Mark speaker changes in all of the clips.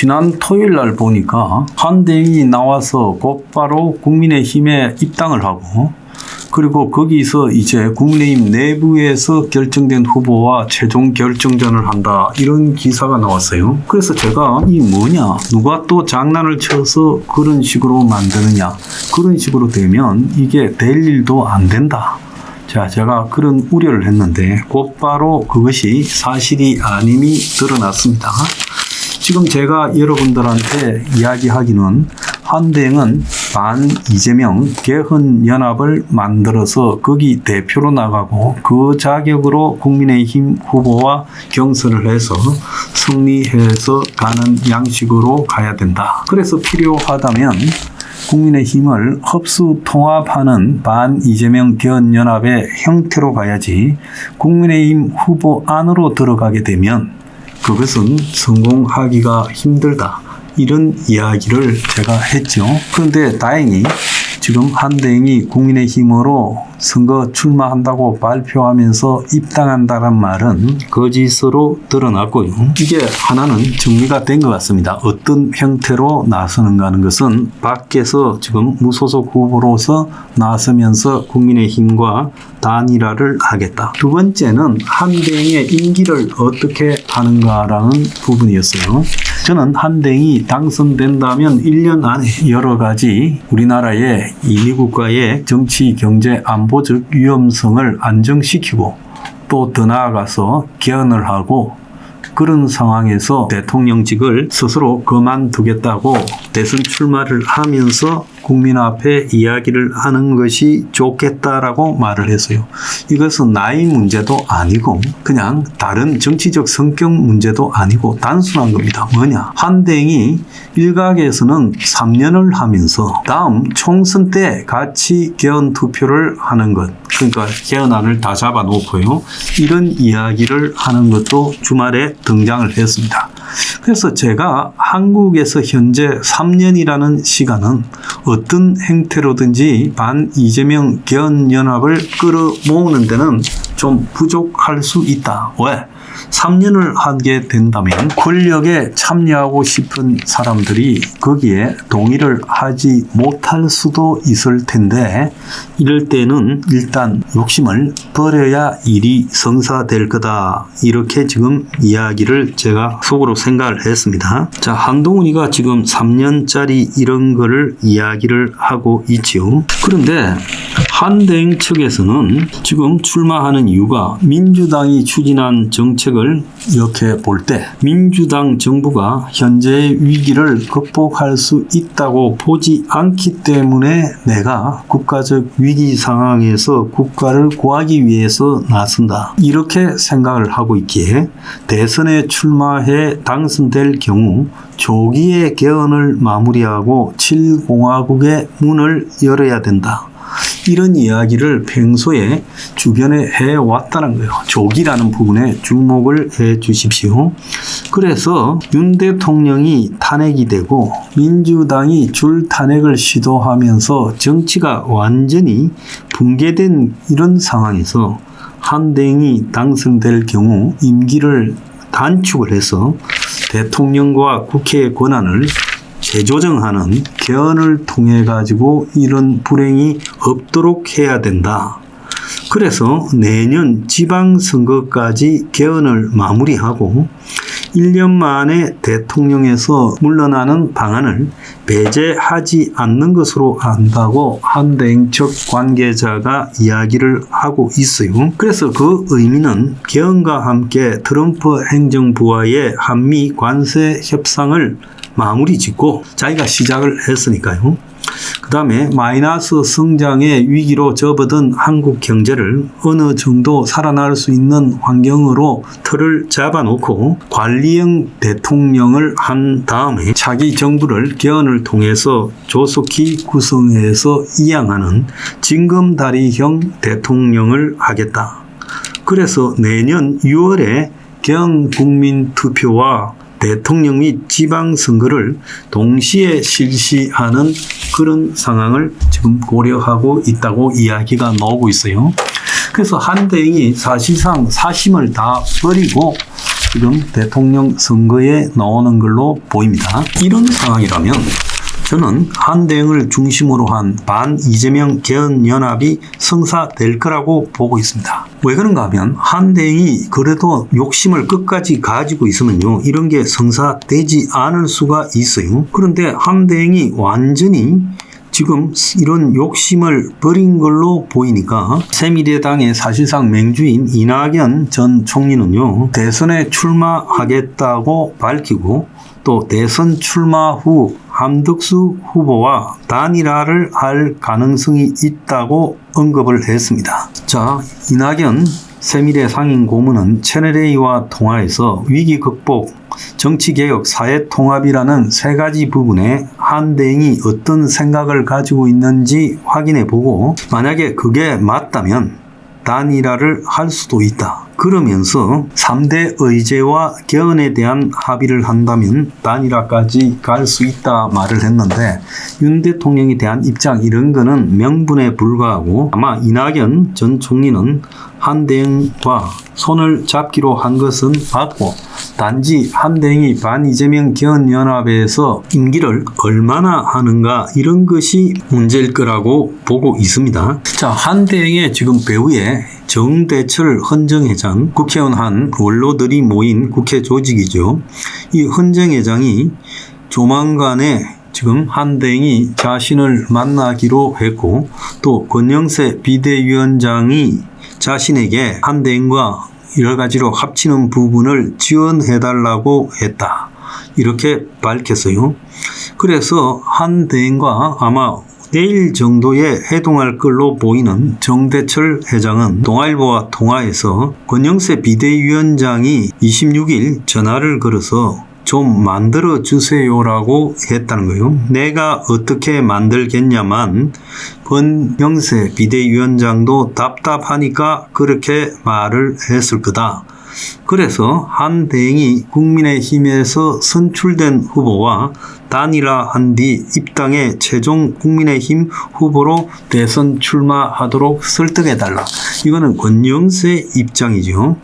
Speaker 1: 지난 토요일 날 보니까 한대행이 나와서 곧바로 국민의힘에 입당을 하고 그리고 거기서 이제 국민의힘 내부에서 결정된 후보와 최종 결정전을 한다 이런 기사가 나왔어요. 그래서 제가 이 뭐냐 누가 또 장난을 쳐서 그런 식으로 만드느냐 그런 식으로 되면 이게 될 일도 안 된다. 자, 제가 그런 우려를 했는데 곧바로 그것이 사실이 아님이 드러났습니다. 지금 제가 여러분들한테 이야기하기는 한대행은 반 이재명 개헌 연합을 만들어서 거기 대표로 나가고 그 자격으로 국민의힘 후보와 경선을 해서 승리해서 가는 양식으로 가야 된다. 그래서 필요하다면 국민의힘을 흡수 통합하는 반 이재명 개헌 연합의 형태로 가야지 국민의힘 후보 안으로 들어가게 되면 그것은 성공하기가 힘들다. 이런 이야기를 제가 했죠. 그런데 다행히 지금 한대행이 국민의힘으로 선거 출마한다고 발표하면서 입당한다는 말은 거짓으로 드러났고요. 이게 하나는 정리가 된 것 같습니다. 어떤 형태로 나서는가 하는 것은 밖에서 지금 무소속 후보로서 나서면서 국민의힘과 단일화를 하겠다. 두 번째는 한대행의 임기를 어떻게 하는가라는 부분이었어요. 저는 한대행이 당선된다면 1년 안에 여러 가지 우리나라의 이미 국가의 정치, 경제, 안보적 위험성을 안정시키고 또 더 나아가서 개헌을 하고 그런 상황에서 대통령직을 스스로 그만두겠다고 대선 출마를 하면서 국민 앞에 이야기를 하는 것이 좋겠다라고 말을 했어요. 이것은 나이 문제도 아니고 그냥 다른 정치적 성격 문제도 아니고 단순한 겁니다. 뭐냐? 한대행이 일각에서는 3년을 하면서 다음 총선 때 같이 개헌 투표를 하는 것. 그러니까 개헌안을 다 잡아놓고요. 이런 이야기를 하는 것도 주말에 등장을 했습니다. 그래서 제가 한국에서 현재 3년이라는 시간은 어떤 행태로든지 반 이재명 개헌 연합을 끌어모으는 데는 좀 부족할 수 있다. 왜? 3년을 하게 된다면 권력에 참여하고 싶은 사람들이 거기에 동의를 하지 못할 수도 있을 텐데 이럴 때는 일단 욕심을 버려야 일이 성사될 거다. 이렇게 지금 이야기를 제가 속으로 생각을 했습니다. 자, 한동훈이가 지금 3년짜리 이런 거를 이야기를 하고 있지요. 그런데 한대행 측에서는 지금 출마하는 이유가 민주당이 추진한 정책을 이렇게 볼 때 민주당 정부가 현재의 위기를 극복할 수 있다고 보지 않기 때문에 내가 국가적 위기 상황에서 국가를 구하기 위해서 나선다. 이렇게 생각을 하고 있기에 대선에 출마해 당선될 경우 조기에 개헌을 마무리하고 7공화국의 문을 열어야 된다. 이런 이야기를 평소에 주변에 해왔다는 거예요. 조기라는 부분에 주목을 해 주십시오. 그래서 윤 대통령이 탄핵이 되고 민주당이 줄 탄핵을 시도하면서 정치가 완전히 붕괴된 이런 상황에서 한대행이 당선될 경우 임기를 단축을 해서 대통령과 국회의 권한을 재조정하는 개헌을 통해 가지고 이런 불행이 없도록 해야 된다. 그래서 내년 지방선거까지 개헌을 마무리하고 1년 만에 대통령에서 물러나는 방안을 배제하지 않는 것으로 한다고 한대행 측 관계자가 이야기를 하고 있어요. 그래서 그 의미는 개헌과 함께 트럼프 행정부와의 한미 관세 협상을 마무리 짓고 자기가 시작을 했으니까요. 그 다음에 마이너스 성장의 위기로 접어든 한국 경제를 어느 정도 살아날 수 있는 환경으로 틀을 잡아놓고 관리형 대통령을 한 다음에 차기 정부를 개헌을 통해서 조속히 구성해서 이양하는 징검다리형 대통령을 하겠다. 그래서 내년 6월에 개헌 국민 투표와 대통령 및 지방선거를 동시에 실시하는 그런 상황을 지금 고려하고 있다고 이야기가 나오고 있어요. 그래서 한대행이 사실상 사심을 다 버리고 지금 대통령 선거에 나오는 걸로 보입니다. 이런 상황이라면 저는 한대응을 중심으로 한 반 이재명 개헌 연합이 성사될 거라고 보고 있습니다. 왜 그런가 하면 한대응이 그래도 욕심을 끝까지 가지고 있으면요 이런 게 성사되지 않을 수가 있어요. 그런데 한대응이 완전히 지금 이런 욕심을 버린 걸로 보이니까 새미래당의 사실상 맹주인 이낙연 전 총리는요 대선에 출마하겠다고 밝히고 또 대선 출마 후 함덕수 후보와 단일화를 할 가능성이 있다고 언급을 했습니다. 자, 이낙연 세미래 상임 고문은 채널A와 통화에서 위기 극복, 정치개혁, 사회통합이라는 세 가지 부분에 한 대행이 어떤 생각을 가지고 있는지 확인해 보고 만약에 그게 맞다면 단일화를 할 수도 있다. 그러면서 3대 의제와 개헌에 대한 합의를 한다면 단일화까지 갈 수 있다 말을 했는데 윤 대통령에 대한 입장 이런 거는 명분에 불과하고 아마 이낙연 전 총리는 한대행과 손을 잡기로 한 것은 맞고 단지 한대행이 반이재명 개헌연합에서 임기를 얼마나 하는가 이런 것이 문제일 거라고 보고 있습니다. 자, 한대행의 지금 배후에 정대철 헌정회장, 국회의원 한 원로들이 모인 국회 조직이죠. 이 헌정회장이 조만간에 지금 한대행이 자신을 만나기로 했고 또 권영세 비대위원장이 자신에게 한대행과 여러 가지로 합치는 부분을 지원해달라고 했다. 이렇게 밝혔어요. 그래서 한대행과 아마 내일 정도에 해동할 걸로 보이는 정대철 회장은 동아일보와 통화에서 권영세 비대위원장이 26일 전화를 걸어서 좀 만들어 주세요라고 했다는 거예요. 내가 어떻게 만들겠냐만 권영세 비대위원장도 답답하니까 그렇게 말을 했을 거다. 그래서 한 대행이 국민의힘에서 선출된 후보와 단일화한 뒤 입당해 최종 국민의힘 후보로 대선 출마하도록 설득해달라. 이거는 권영세 입장이죠.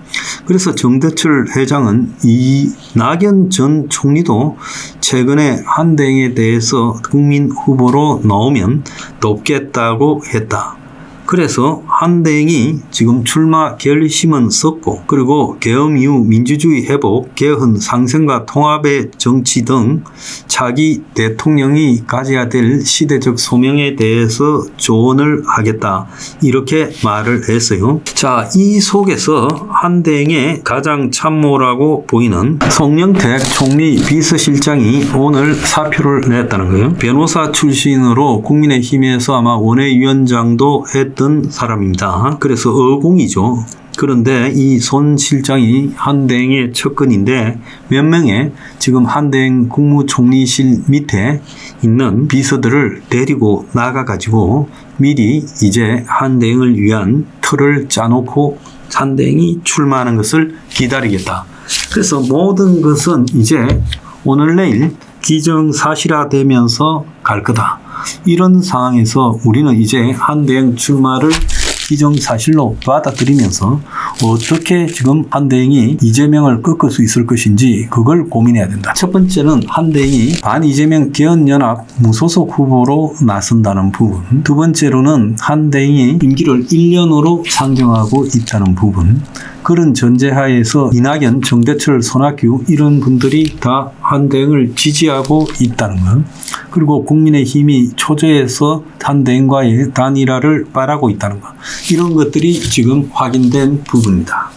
Speaker 1: 그래서 정대철 회장은 이낙연 전 총리도 최근에 한대행에 대해서 국민 후보로 나오면 돕겠다고 했다. 그래서 한대행이 지금 출마 결심은 썼고 그리고 계엄 이후 민주주의 회복, 개헌, 상생과 통합의 정치 등 차기 대통령이 가져야 될 시대적 소명에 대해서 조언을 하겠다 이렇게 말을 했어요. 자, 이 속에서 한대행의 가장 참모라고 보이는 송영택 총리 비서실장이 오늘 사표를 냈다는 거예요. 변호사 출신으로 국민의힘에서 아마 원외위원장도 했 했던 사람입니다. 그래서 어공이죠. 그런데 이 손 실장이 한대행의 측근인데 몇 명의 지금 한대행 국무총리실 밑에 있는 비서들을 데리고 나가가지고 미리 이제 한대행을 위한 틀을 짜놓고 한대행이 출마하는 것을 기다리겠다. 그래서 모든 것은 이제 오늘 내일 기정사실화되면서 갈 거다. 이런 상황에서 우리는 이제 한대행 출마를 기정사실로 받아들이면서 어떻게 지금 한대행이 이재명을 꺾을 수 있을 것인지 그걸 고민해야 된다. 첫 번째는 한대행이 반 이재명 개헌연합 무소속 후보로 나선다는 부분. 두 번째로는 한대행이 임기를 1년으로 상정하고 있다는 부분. 그런 전제하에서 이낙연, 정대철, 손학규 이런 분들이 다 한대행을 지지하고 있다는 것. 그리고 국민의힘이 초조해서 한대행과의 단일화를 바라고 있다는 것. 이런 것들이 지금 확인된 부분입니다.